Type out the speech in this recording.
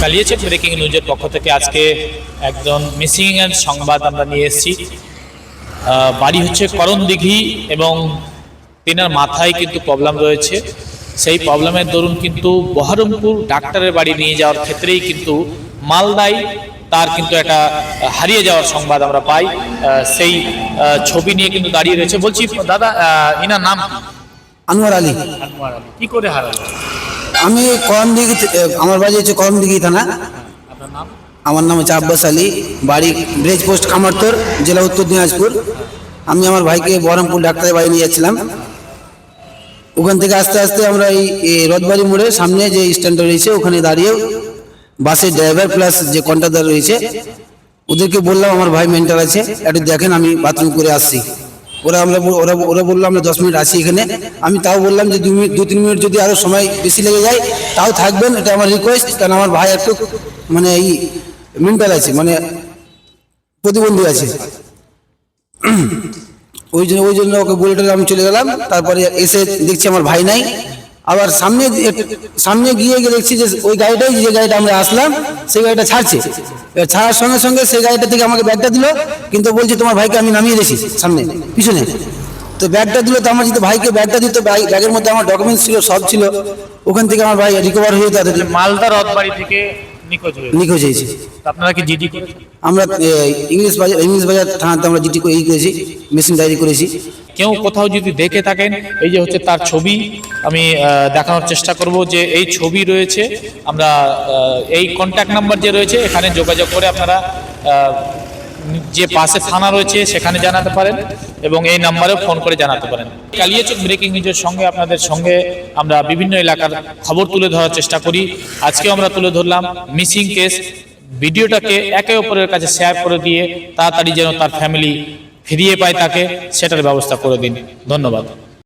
কালিয়েছেন breaking নিউজের পক্ষ থেকে আজকে একজন মিসিং এর সংবাদ আমরা নিয়ে এসেছি। বাড়ি হচ্ছে করণদিঘি এবং তেনার মাথায় কিন্তু প্রবলেম রয়েছে। সেই প্রবলেমের দরুন কিন্তু বহরমপুর ডাক্তারের বাড়ি নিয়ে যাওয়ার ক্ষেত্রেই কিন্তু মালদায় তার কিন্তু একটা হারিয়ে যাওয়ার সংবাদ আমরা পাই। সেই ছবি নিয়ে কিন্তু দাঁড়িয়ে রয়েছে। বলছি দাদা ইনার নাম? আনোয়ার আলী। আনোয়ার আলী। কি করে হারালো? আমি করমদিঘি আমার বাড়ি হচ্ছে করমদিঘি থানা। আমার নাম হচ্ছে আব্বাস আলী। বাড়ি ব্রেজ পোস্ট কামারতর জেলা উত্তর দিনাজপুর। আমি আমার ভাইকে বহরমপুর ডাক্তারের বাড়ি নিয়ে যাচ্ছিলাম। ওখান থেকে আস্তে আস্তে আমরা এই এই রথবাড়ি মোড়ে সামনে যে স্ট্যান্ডটা রয়েছে, ওখানে দাঁড়িয়ে বাসের ড্রাইভার প্লাস যে কন্ট্রাক্টর রয়েছে, ওদেরকে বললাম, আমার ভাই মেন্টাল আছে, একটু দেখেন, আমি বাথরুম করে আসছি। ওরা আমরা ওরা ওরা বলল, আমরা দশ মিনিট আছি এখানে। আমি তাও বললাম যে দু মিনিট দু তিন মিনিট যদি আরও সময় বেশি লেগে যায়, তাও থাকবেন, এটা আমার রিকোয়েস্ট কারণ আমার ভাই একটু মানে এই মেন্টাল আছে মানে প্রতিবন্ধী আছে। ওই জন্য ওই জন্য ওকে বলে আমি চলে গেলাম। তারপরে এসে দেখছি আমার ভাই নাই। আবার সামনে সামনে গিয়ে গিয়ে দেখছি যে ওই গাড়িটাই যে গাড়িটা আমরা আসলাম, সেই গাড়িটা ছাড়ছে। এবার ছাড়ার সঙ্গে সঙ্গে সেই গাড়িটা থেকে আমাকে ব্যাগটা দিল, কিন্তু বলছে তোমার ভাইকে আমি নামিয়ে দিয়েছি সামনে, পিছনে। তো ব্যাগটা দিল, তো আমার যদি ভাইকে ব্যাগটা দিত ব্যাগের মধ্যে আমার ডকুমেন্টস ছিল, সব ছিল। ওখান থেকে আমার ভাই রিকভার হয়ে যেত মালদা রথবাড়ি থেকে নিখোঁজ হয়েছে। আপনারা কি জিডি আমরা ইংলিশ বাজার ইংলিশ বাজার থানাতে আমরা জিডি এই করেছি মেশিন ডায়েরি করেছি। কেউ কোথাও যদি দেখে থাকেন এই যে হচ্ছে তার ছবি আমি দেখানোর চেষ্টা করব যে এই ছবি রয়েছে আমরা এই কন্ট্যাক্ট নাম্বার যে রয়েছে এখানে যোগাযোগ করে আপনারা যে পাশে থানা রয়েছে সেখানে জানাতে পারেন এবং এই নাম্বারেও ফোন করে জানাতে পারেন। কালিয়াচক ব্রেকিং নিউজের সঙ্গে আপনাদের সঙ্গে আমরা বিভিন্ন এলাকার খবর তুলে ধরার চেষ্টা করি। আজকে আমরা তুলে ধরলাম মিসিং কেস। ভিডিওটাকে একে অপরের কাছে শেয়ার করে দিয়ে তাড়াতাড়ি যেন তার ফ্যামিলি ফিরিয়ে পায় তাকে, সেটার ব্যবস্থা করে দিন। ধন্যবাদ।